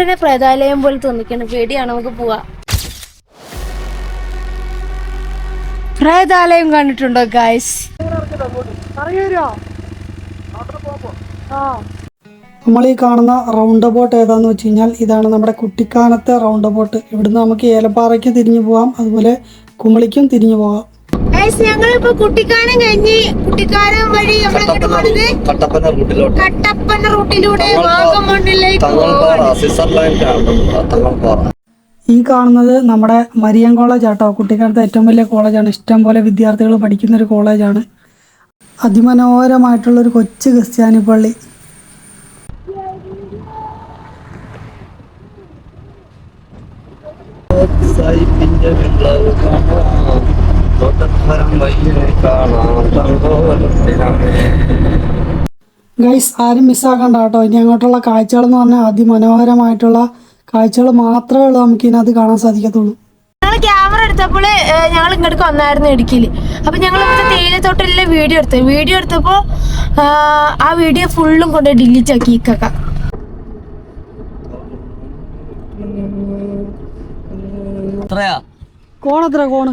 കണ്ടിട്ട് പ്രേതാലയം പോലെ തോന്നിക്കണം പേടിയാണ് നമുക്ക് പോവാ. പ്രേതാലയം കണ്ടിട്ടുണ്ടോ ഗായ്സ് നമ്മൾ ഈ കാണുന്ന റൗണ്ട് ബോട്ട് ഏതാന്ന് വെച്ച് കഴിഞ്ഞാൽ ഇതാണ് നമ്മുടെ കുട്ടിക്കാനത്തെ റൗണ്ട് ബോട്ട് ഇവിടുന്ന് നമുക്ക് ഏലപ്പാറയ്ക്ക് തിരിഞ്ഞു പോവാം അതുപോലെ കുമളിക്കും തിരിഞ്ഞു ഗായ്സ് ഞങ്ങളിപ്പോ കുട്ടിക്കാനം കഴിഞ്ഞ് കുട്ടിക്കാനം വഴി കട്ടപ്പന റൂട്ടിലോട്ട്. കട്ടപ്പന റൂട്ടിലൂടെ വാഗമണ്ണിലേക്ക് ഈ കാണുന്നത് നമ്മുടെ മരിയം കോളേജ് ആട്ടോ. കുട്ടിക്കാലത്തെ ഏറ്റവും വലിയ കോളേജാണ് ഇഷ്ടം പോലെ വിദ്യാർത്ഥികൾ പഠിക്കുന്ന ഒരു കോളേജാണ് അതിമനോഹരമായിട്ടുള്ള ഒരു കൊച്ചു ക്രിസ്ത്യാനി പള്ളി. സായിപ്പിന്റെ വിളവ് ഗൈസ് ആരും മിസ്സാക്കണ്ട കേട്ടോ. ഇനി അങ്ങോട്ടുള്ള കാഴ്ചകൾ എന്ന് പറഞ്ഞാൽ അതിമനോഹരമായിട്ടുള്ള കാഴ്ചകൾ മാത്രമേ ഉള്ളൂ നമുക്ക് ഇതിനകത്ത് കാണാൻ സാധിക്കത്തുള്ളൂ. ഞങ്ങൾ ക്യാമറ എടുത്തപ്പോൾ ഞങ്ങൾ ഇങ്ങോട്ട് വന്നായിരുന്നു ഇടുക്കിയിൽ അപ്പൊ ഞങ്ങൾ ഇവിടുത്തെ തേയിലത്തോട്ടിലെ വീഡിയോ എടുത്തു. വീഡിയോ എടുത്തപ്പോ ആ, വീഡിയോ ഫുള്ളും കൊണ്ട് ഡിലീറ്റ് ആക്കി ഇക്കക്ക കോണെത്ര കോണ്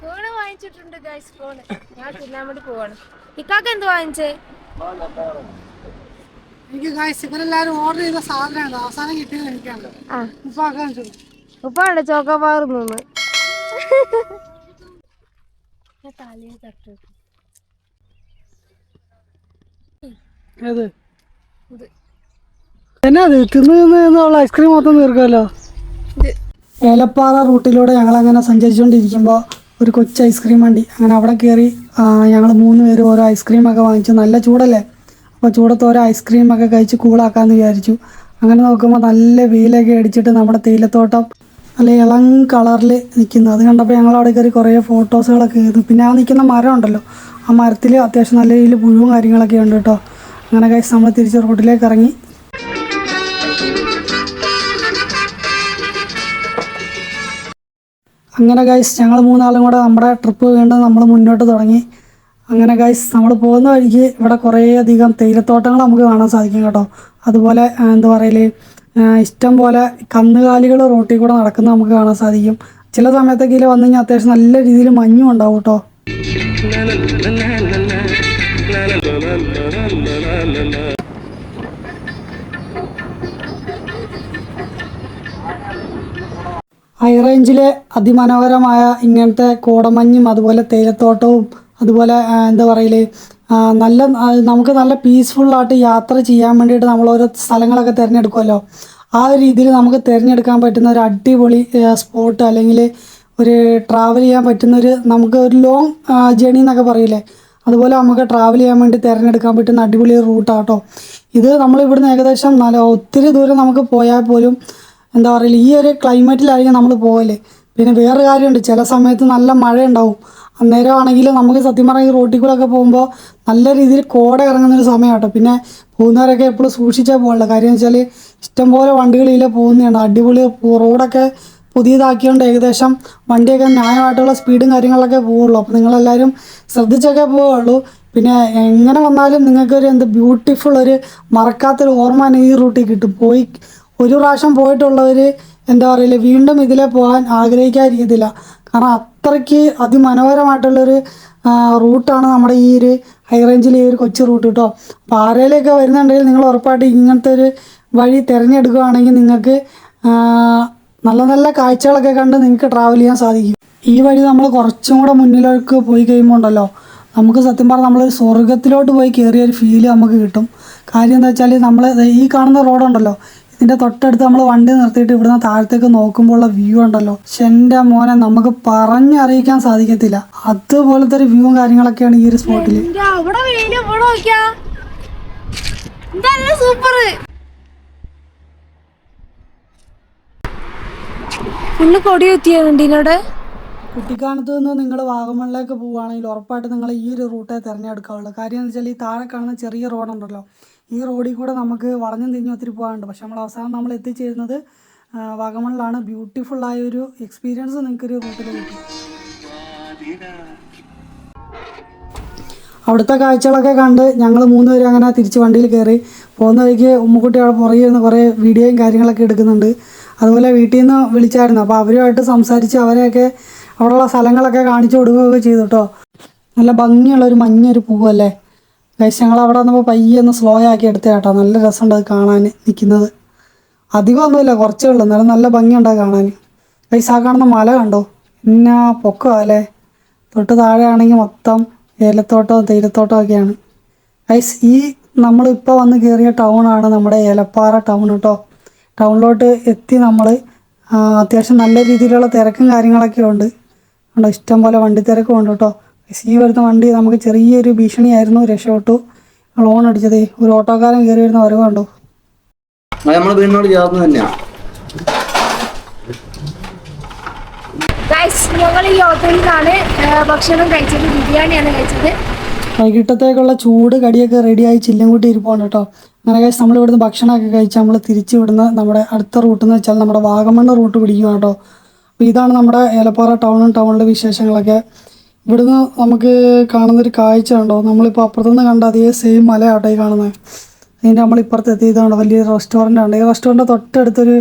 ഫോണ് വാങ്ങിച്ചിട്ടുണ്ട് ഗൈസ് ഫോണ് ഞാൻ തിന്നാൻ വേണ്ടി പോവാണ്. ഇക്കാക്ക് എന്ത് വാങ്ങിച്ചേ? എനിക്ക് ഗൈസ് ഇവരെല്ലാരും ഓർഡർ ചെയ്ത സാധനമാണ്. അവസാനം കിട്ടിയത് എനിക്കാണ്. ഉപ്പാക്കാൻ ഉപ്പാണ്ട് ചോക്കോബാർ നിന്ന് എന്നാ അത് തിന്ന് തിന്ന് ഐസ്ക്രീം മൊത്തം തീർക്കുമല്ലോ ഏലപ്പാറ റൂട്ടിലൂടെ ഞങ്ങൾ അങ്ങനെ സഞ്ചരിച്ചുകൊണ്ടിരിക്കുമ്പോൾ ഒരു കൊച്ചു ഐസ്ക്രീം വണ്ടി അങ്ങനെ അവിടെ കയറി ഞങ്ങൾ മൂന്ന് പേര് ഓരോ ഐസ്ക്രീം ഒക്കെ വാങ്ങിച്ചു. നല്ല ചൂടല്ലേ? അപ്പോൾ ചൂടത്ത് ഓരോ ഐസ്ക്രീം ഒക്കെ കഴിച്ച് കൂളാക്കാന്ന് വിചാരിച്ചു. അങ്ങനെ നോക്കുമ്പോൾ നല്ല വെയിലൊക്കെ അടിച്ചിട്ട് നമ്മുടെ തേയിലത്തോട്ടം നല്ല ഇളം കളറിൽ നിൽക്കുന്നു അത് കണ്ടപ്പോൾ ഞങ്ങൾ അവിടെ കയറി കുറേ ഫോട്ടോസുകളൊക്കെ ചെയ്തു. പിന്നെ ആ നിൽക്കുന്ന മരം ഉണ്ടല്ലോ ആ മരത്തിൽ അത്യാവശ്യം നല്ല രീതിയിൽ പുഴുവും കാര്യങ്ങളൊക്കെ ഉണ്ട് കേട്ടോ. അങ്ങനെ കഴിച്ച് നമ്മൾ തിരിച്ച് റോഡിലേക്ക് ഇറങ്ങി. അങ്ങനെ ഗൈസ് ഞങ്ങൾ മൂന്നാളും കൂടെ നമ്മുടെ ട്രിപ്പ് വീണ്ടും നമ്മൾ മുന്നോട്ട് തുടങ്ങി അങ്ങനെ ഗൈസ് നമ്മൾ പോകുന്ന വഴിക്ക് ഇവിടെ കുറേ അധികം തേയിലത്തോട്ടങ്ങൾ നമുക്ക് കാണാൻ സാധിക്കും കേട്ടോ അതുപോലെ എന്താ പറയൽ ഇഷ്ടം പോലെ കന്നുകാലികൾ റോട്ടിൽ കൂടെ നടക്കുന്നത് നമുക്ക് കാണാൻ സാധിക്കും ചില സമയത്തൊക്കെ ഇതിൽ വന്നു കഴിഞ്ഞാൽ അത്യാവശ്യം നല്ല രീതിയിൽ മഞ്ഞും ഉണ്ടാവും കേട്ടോ ഹൈ റേഞ്ചിലെ അതിമനോഹരമായ ഇങ്ങനത്തെ കോടമഞ്ഞും അതുപോലെ തേയിലത്തോട്ടവും അതുപോലെ എന്താ പറയൽ നല്ല നമുക്ക് നല്ല പീസ്ഫുള്ളായിട്ട് യാത്ര ചെയ്യാൻ വേണ്ടിയിട്ട് നമ്മൾ ഓരോ സ്ഥലങ്ങളൊക്കെ തിരഞ്ഞെടുക്കുമല്ലോ ആ ഒരു രീതിയിൽ നമുക്ക് തിരഞ്ഞെടുക്കാൻ പറ്റുന്ന ഒരു അടിപൊളി സ്പോട്ട് അല്ലെങ്കിൽ ഒരു ട്രാവൽ ചെയ്യാൻ പറ്റുന്ന ഒരു നമുക്ക് ഒരു ലോങ് ജേണി എന്നൊക്കെ പറയില്ലേ? അതുപോലെ നമുക്ക് ട്രാവൽ ചെയ്യാൻ വേണ്ടി തിരഞ്ഞെടുക്കാൻ പറ്റുന്ന അടിപൊളി റൂട്ടാട്ടോ ഇത് നമ്മൾ ഇവിടുന്ന് ഏകദേശം നല്ല ഒത്തിരി ദൂരം നമുക്ക് പോയാൽ പോലും എന്താ പറയുക ഈ ഒരു ക്ലൈമറ്റിലായിരിക്കും നമ്മൾ പോകൽ പിന്നെ വേറെ കാര്യമുണ്ട് ചില സമയത്ത് നല്ല മഴ ഉണ്ടാവും അന്നേരം ആണെങ്കിൽ നമുക്ക് സത്യം പറഞ്ഞാൽ ഈ റോട്ടിൽ കൂടെ ഒക്കെ പോകുമ്പോൾ നല്ല രീതിയിൽ കോട ഇറങ്ങുന്ന ഒരു കേട്ടോ പിന്നെ പോകുന്നവരൊക്കെ എപ്പോഴും സൂക്ഷിച്ചാൽ പോകുള്ളൂ കാര്യം വെച്ചാൽ ഇഷ്ടംപോലെ വണ്ടികളിൽ പോകുന്നതാണ്. അടിപൊളി റോഡൊക്കെ പുതിയതാക്കിയോണ്ട് ഏകദേശം വണ്ടിയൊക്കെ ന്യായമായിട്ടുള്ള സ്പീഡും കാര്യങ്ങളൊക്കെ പോവുള്ളൂ. അപ്പോൾ നിങ്ങളെല്ലാവരും ശ്രദ്ധിച്ചൊക്കെ പോവുള്ളൂ. പിന്നെ എങ്ങനെ വന്നാലും നിങ്ങൾക്കൊരു എന്ത് ബ്യൂട്ടിഫുൾ ഒരു മറക്കാത്തൊരു ഓർമ്മ ഈ റൂട്ടിൽ കിട്ടും. പോയി ഒരു പ്രാവശ്യം പോയിട്ടുള്ളവർ എന്താ പറയില്ല വീണ്ടും ഇതിലെ പോകാൻ ആഗ്രഹിക്കാതിരിക്കത്തില്ല. കാരണം അത്രയ്ക്ക് അതിമനോഹരമായിട്ടുള്ളൊരു റൂട്ടാണ് നമ്മുടെ ഈ ഒരു ഹൈ റേഞ്ചിലെ ഈ ഒരു കൊച്ചു റൂട്ട് കേട്ടോ അപ്പോൾ ആരേലൊക്കെ വരുന്നുണ്ടെങ്കിൽ നിങ്ങൾ ഉറപ്പായിട്ട് ഇങ്ങനത്തെ ഒരു വഴി തിരഞ്ഞെടുക്കുകയാണെങ്കിൽ നിങ്ങൾക്ക് നല്ല നല്ല കാഴ്ചകളൊക്കെ കണ്ട് നിങ്ങൾക്ക് ട്രാവൽ ചെയ്യാൻ സാധിക്കും. ഈ വഴി നമ്മൾ കുറച്ചും കൂടെ മുന്നിലേക്ക് പോയി കഴിയുമ്പോൾ ഉണ്ടല്ലോ നമുക്ക് സത്യം പറഞ്ഞാൽ നമ്മളൊരു സ്വർഗത്തിലോട്ട് പോയി കയറിയ ഒരു ഫീൽ നമുക്ക് കിട്ടും. കാര്യം എന്താ വെച്ചാൽ നമ്മൾ ഈ കാണുന്ന റോഡുണ്ടല്ലോ ഇതിന്റെ തൊട്ടടുത്ത് നമ്മൾ വണ്ടി നിർത്തിയിട്ട് ഇവിടുന്ന് താഴത്തേക്ക് നോക്കുമ്പോൾ ഉള്ള വ്യൂ ഉണ്ടല്ലോ എന്റെ മോനെ നമുക്ക് പറഞ്ഞറിയിക്കാൻ സാധിക്കത്തില്ല. അതുപോലത്തെ ഒരു വ്യൂവും കാര്യങ്ങളൊക്കെയാണ് ഈ ഒരു സ്പോട്ടിൽ സൂപ്പർ ഫുള്ള് കൊടി കുത്തിയുണ്ട് ഇതിനോട് കുട്ടിക്കാനത്ത് നിന്ന് നിങ്ങൾ വാഗമണിലേക്ക് പോവുകയാണെങ്കിൽ ഉറപ്പായിട്ട് നിങ്ങൾ ഈ ഒരു റൂട്ടേ തിരഞ്ഞെടുക്കാവുള്ളൂ. കാര്യം എന്ന് വെച്ചാൽ ഈ താഴെ കാണുന്ന ചെറിയ റോഡുണ്ടല്ലോ ഈ റോഡിൽ കൂടെ നമുക്ക് വളഞ്ഞും തിരിഞ്ഞും ഒത്തിരി പോകാനുണ്ട്. പക്ഷെ നമ്മൾ അവസാനം നമ്മൾ എത്തിച്ചേരുന്നത് വാഗമണിലാണ്. ബ്യൂട്ടിഫുൾ ആയ ഒരു എക്സ്പീരിയൻസ് നിങ്ങൾക്കൊരു റൂട്ടിൽ കിട്ടും. അവിടുത്തെ കാഴ്ചകളൊക്കെ കണ്ട് ഞങ്ങൾ മൂന്നുപേരും അങ്ങനെ തിരിച്ച് വണ്ടിയിൽ കയറി പോകുന്ന വഴിക്ക് ഉമ്മക്കുട്ടി അവിടെ പുറകെ ഇരുന്ന് കുറേ വീഡിയോയും കാര്യങ്ങളൊക്കെ എടുക്കുന്നുണ്ട്. അതുപോലെ വീട്ടിൽ നിന്ന് വിളിച്ചായിരുന്നു. അപ്പോൾ അവരുമായിട്ട് സംസാരിച്ച് അവരെയൊക്കെ അവിടെയുള്ള സ്ഥലങ്ങളൊക്കെ കാണിച്ചു കൊടുക്കുകയൊക്കെ ചെയ്തു കേട്ടോ. നല്ല ഭംഗിയുള്ളൊരു മഞ്ഞൊരു പൂവല്ലേ? കഴിച്ച് ഞങ്ങൾ അവിടെ വന്നപ്പോൾ പയ്യെ ഒന്ന് സ്ലോ ആക്കി എടുത്ത കേട്ടോ. നല്ല രസമുണ്ട് അത് കാണാൻ നിൽക്കുന്നത്. അധികമൊന്നുമില്ല കുറച്ചേ ഉള്ളൂ. എന്നാലും നല്ല ഭംഗിയുണ്ട് കാണാൻ. ഗൈസ് ആ കാണുന്ന മല കണ്ടോ? പിന്നെ പൊക്കോ അല്ലേ? തൊട്ട് താഴെയാണെങ്കിൽ മൊത്തം ഏലത്തോട്ടവും തേയിലത്തോട്ടവും ഒക്കെയാണ്. ഗൈസ് ഈ നമ്മളിപ്പോൾ വന്ന് കയറിയ ടൗണാണ് നമ്മുടെ ഏലപ്പാറ ടൗൺ കേട്ടോ ടൗണിലോട്ട് എത്തി നമ്മൾ അത്യാവശ്യം നല്ല രീതിയിലുള്ള തിരക്കും കാര്യങ്ങളൊക്കെ ഉണ്ടോ. ഇഷ്ടം പോലെ വണ്ടി തിരക്കും ഉണ്ട് കേട്ടോ ഈ വരുന്ന വണ്ടി നമുക്ക് ചെറിയൊരു ഭീഷണിയായിരുന്നു രക്ഷപ്പെട്ടു. ലോൺ അടിച്ചത് ഒരു ഓട്ടോക്കാരൻ കയറി വരുന്ന വരവ് കണ്ടോ. നമ്മുടെ വീടിനോട് ചേർന്ന് തന്നെയാണ് ഗൈസ് ഞങ്ങൾ ഈ ഹോട്ടലിലാണ് ഭക്ഷണം കഴിച്ചത് ബിരിയാണിയാണ് കഴിച്ചത്. വൈകിട്ടത്തേക്കുള്ള ചൂട് കടിയൊക്കെ റെഡിയായി ചില്ലും കൂട്ടി ഇരിപ്പുണ്ട് കേട്ടോ അങ്ങനെ കഴിച്ച് നമ്മൾ ഇവിടുന്ന് ഭക്ഷണമൊക്കെ കഴിച്ച് നമ്മൾ തിരിച്ചു വിടുന്ന നമ്മുടെ അടുത്ത റൂട്ട് എന്ന് വെച്ചാൽ നമ്മുടെ വാഗമണ്ണ റൂട്ട് പിടിക്കുക കേട്ടോ അപ്പോൾ ഇതാണ് നമ്മുടെ ഏലപ്പാറ ടൗണും ടൗണിലെ വിശേഷങ്ങളൊക്കെ. ഇവിടുന്ന് നമുക്ക് കാണുന്നൊരു കാഴ്ച ഉണ്ടോ നമ്മളിപ്പോൾ അപ്പുറത്തുനിന്ന് കണ്ട അതേ സെയിം മലയാട്ടോ ഈ കാണുന്നത് അതിന്റെ നമ്മൾ ഇപ്പുറത്ത് എത്തിയതാണ് വലിയൊരു റെസ്റ്റോറന്റ് ആണ്. ഈ റെസ്റ്റോറന്റ് തൊട്ടടുത്തൊരു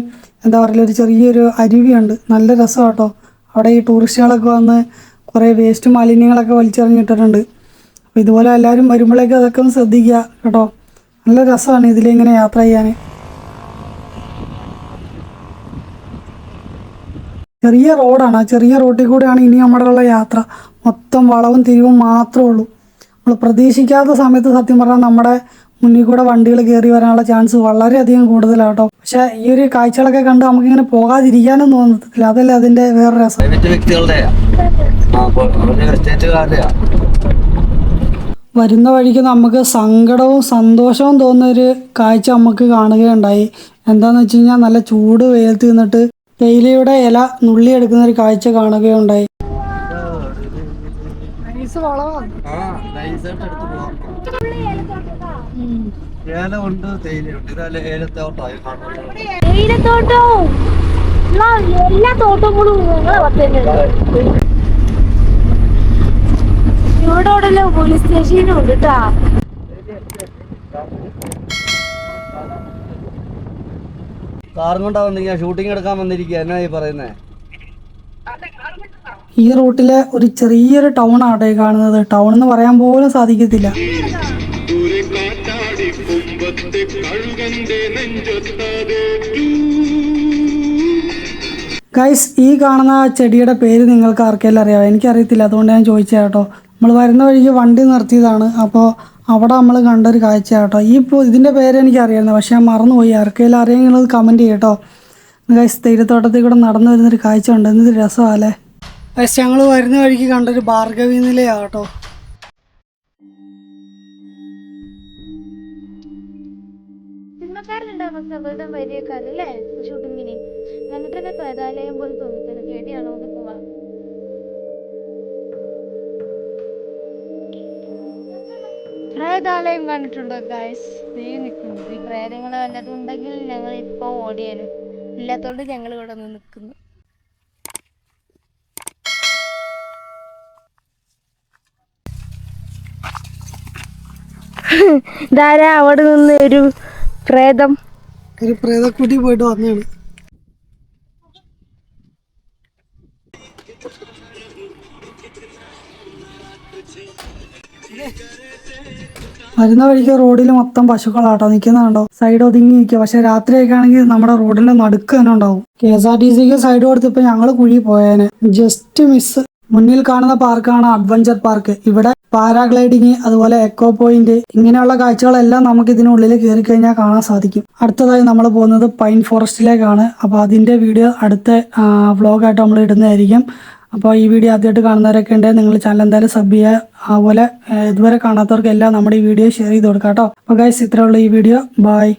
എന്താ പറയുക ഒരു ചെറിയൊരു അരുവിയുണ്ട്. നല്ല രസം കേട്ടോ അവിടെ ഈ ടൂറിസ്റ്റുകളൊക്കെ വന്ന് കുറേ വേസ്റ്റ് മാലിന്യങ്ങളൊക്കെ വലിച്ചെറിഞ്ഞിട്ടിട്ടുണ്ട് അപ്പോൾ ഇതുപോലെ എല്ലാവരും വരുമ്പോഴേക്കും അതൊക്കെ ഒന്ന് ശ്രദ്ധിക്കുക കേട്ടോ. നല്ല രസമാണ് ഇതിലിങ്ങനെ യാത്ര ചെയ്യാൻ ചെറിയ റോഡാണ് ആ ചെറിയ റോഡിൽ കൂടെയാണ് ഇനി നമ്മുടെ ഉള്ള യാത്ര. മൊത്തം വളവും തിരിവും മാത്രമേ ഉള്ളൂ. നമ്മൾ പ്രതീക്ഷിക്കാത്ത സമയത്ത് സത്യം പറഞ്ഞാൽ നമ്മുടെ മുന്നിൽ കൂടെ വണ്ടികൾ കയറി വരാനുള്ള ചാൻസ് വളരെയധികം കൂടുതലാണ് കേട്ടോ പക്ഷേ ഈ ഒരു കാഴ്ചകളൊക്കെ കണ്ട് നമുക്കിങ്ങനെ പോകാതിരിക്കാനും തോന്നത്തില്ല. അതല്ലേ അതിന്റെ വേറെ രസം. വരുന്ന വഴിക്ക് നമുക്ക് സങ്കടവും സന്തോഷവും തോന്നുന്ന ഒരു കാഴ്ച നമുക്ക് കാണുകയുണ്ടായി. എന്താന്ന് വെച്ച് കഴിഞ്ഞാൽ നല്ല ചൂട് വെയിലത്ത് നിന്നിട്ട് തേയിലയുടെ ഇല നുള്ളിയെടുക്കുന്ന ഒരു കാഴ്ച കാണുകയുണ്ടായി. എടുത്ത് പോവാം. ഏലമുണ്ട് തേയിലുണ്ട് ഇതല്ലേ കാണുന്നത് തേയിലത്തോട്ടവും. എല്ലാ തോട്ടങ്ങളും ഞങ്ങളെ പത്തുന്നുണ്ട് ഇവിടെ ഇവിടെ പോലീസ് സ്റ്റേഷനും ഉണ്ട് കേട്ടാ കാറും കൊണ്ടാ വന്നിരിക്കുക ഷൂട്ടിംഗ് എടുക്കാൻ വന്നിരിക്കുക എന്നാ ഈ പറയുന്നേ? ഈ റൂട്ടിലെ ഒരു ചെറിയൊരു ടൗൺ ആട്ടെ കാണുന്നത്. ടൗൺ എന്ന് പറയാൻ പോലും സാധിക്കത്തില്ല. ഗൈസ് ഈ കാണുന്ന ചെടിയുടെ പേര് നിങ്ങൾക്ക് ആർക്കെല്ലാം അറിയാമോ എനിക്കറിയത്തില്ല. അതുകൊണ്ട് ഞാൻ ചോദിച്ചത് കേട്ടോ. നമ്മൾ വരുന്ന വഴിക്ക് വണ്ടി നിർത്തിയതാണ്. അപ്പോൾ അവിടെ നമ്മൾ കണ്ടൊരു കാഴ്ച കേട്ടോ. ഈ ഇതിന്റെ പേര് എനിക്കറിയായിരുന്നു പക്ഷേ ഞാൻ മറന്നുപോയി. ആർക്കെല്ലാം അറിയാമെങ്കിൽ കമന്റ് ചെയ്യട്ടോ ഗൈസ് തേയിലത്തോട്ടത്തിൽ കൂടെ നടന്നു വരുന്നൊരു കാഴ്ച ഉണ്ട്. എന്തൊരു രസമല്ലേ ഗൈസ് ഞങ്ങൾ വരുന്ന വഴിക്ക് കണ്ടൊരു ഭാർഗവി നിലയാണ് കേട്ടോ. എന്നിട്ടൊക്കെ പ്രേതാലയം കണ്ടിട്ടുണ്ടോ ഗായ്സ് നീ നിൽക്കുന്നു ഈ പ്രേതങ്ങൾ വല്ലതും ഉണ്ടെങ്കിൽ ഞങ്ങൾ ഇപ്പോൾ ഓടിയാലും ഇല്ലാത്തതുകൊണ്ട് ഞങ്ങൾ ഇവിടെ നിന്ന് നിൽക്കുന്നു ധാരാ അവിടെ നിന്ന് ഒരു പ്രേതം? ഒരു പ്രേതക്കുട്ടി പോയിട്ട് വന്നാണ് വരുന്ന വഴിക്ക് റോഡിൽ മൊത്തം പശുക്കളാട്ടോ നിൽക്കുന്നുണ്ടോ സൈഡ് ഒതുങ്ങി നിൽക്കുക പക്ഷെ രാത്രിയൊക്കെ ആണെങ്കിൽ നമ്മുടെ റോഡിന്റെ നടുക്ക് തന്നെ ഉണ്ടാവും. കെ എസ് ആർ ടി സിക്ക് സൈഡ് കൊടുത്തിപ്പോ ഞങ്ങൾ കുഴി പോയേനെ. ജസ്റ്റ് മിസ് മുന്നിൽ കാണുന്ന പാർക്കാണ് അഡ്വഞ്ചർ പാർക്ക്. ഇവിടെ പാരാഗ്ലൈഡിങ് അതുപോലെ എക്കോ പോയിന്റ് ഇങ്ങനെയുള്ള കാഴ്ചകളെല്ലാം നമുക്ക് ഇതിനുള്ളിൽ കയറി കഴിഞ്ഞാൽ കാണാൻ സാധിക്കും. അടുത്തതായി നമ്മൾ പോകുന്നത് പൈൻ ഫോറസ്റ്റിലേക്കാണ്. അപ്പോൾ അതിന്റെ വീഡിയോ അടുത്ത വ്ളോഗായിട്ട് നമ്മൾ ഇടുന്നതായിരിക്കും. അപ്പോൾ ഈ വീഡിയോ ആദ്യമായിട്ട് കാണുന്നവരൊക്കെ ഉണ്ടെങ്കിൽ നിങ്ങൾ ചാനൽ എന്തായാലും സബ് ചെയ്യുക. അതുപോലെ ഇതുവരെ കാണാത്തവർക്കെല്ലാം നമ്മുടെ ഈ വീഡിയോ ഷെയർ ചെയ്ത് കൊടുക്കാം കേട്ടോ. അപ്പോൾ ഗൈസ് ഇത്രയുള്ള ഈ വീഡിയോ. ബൈ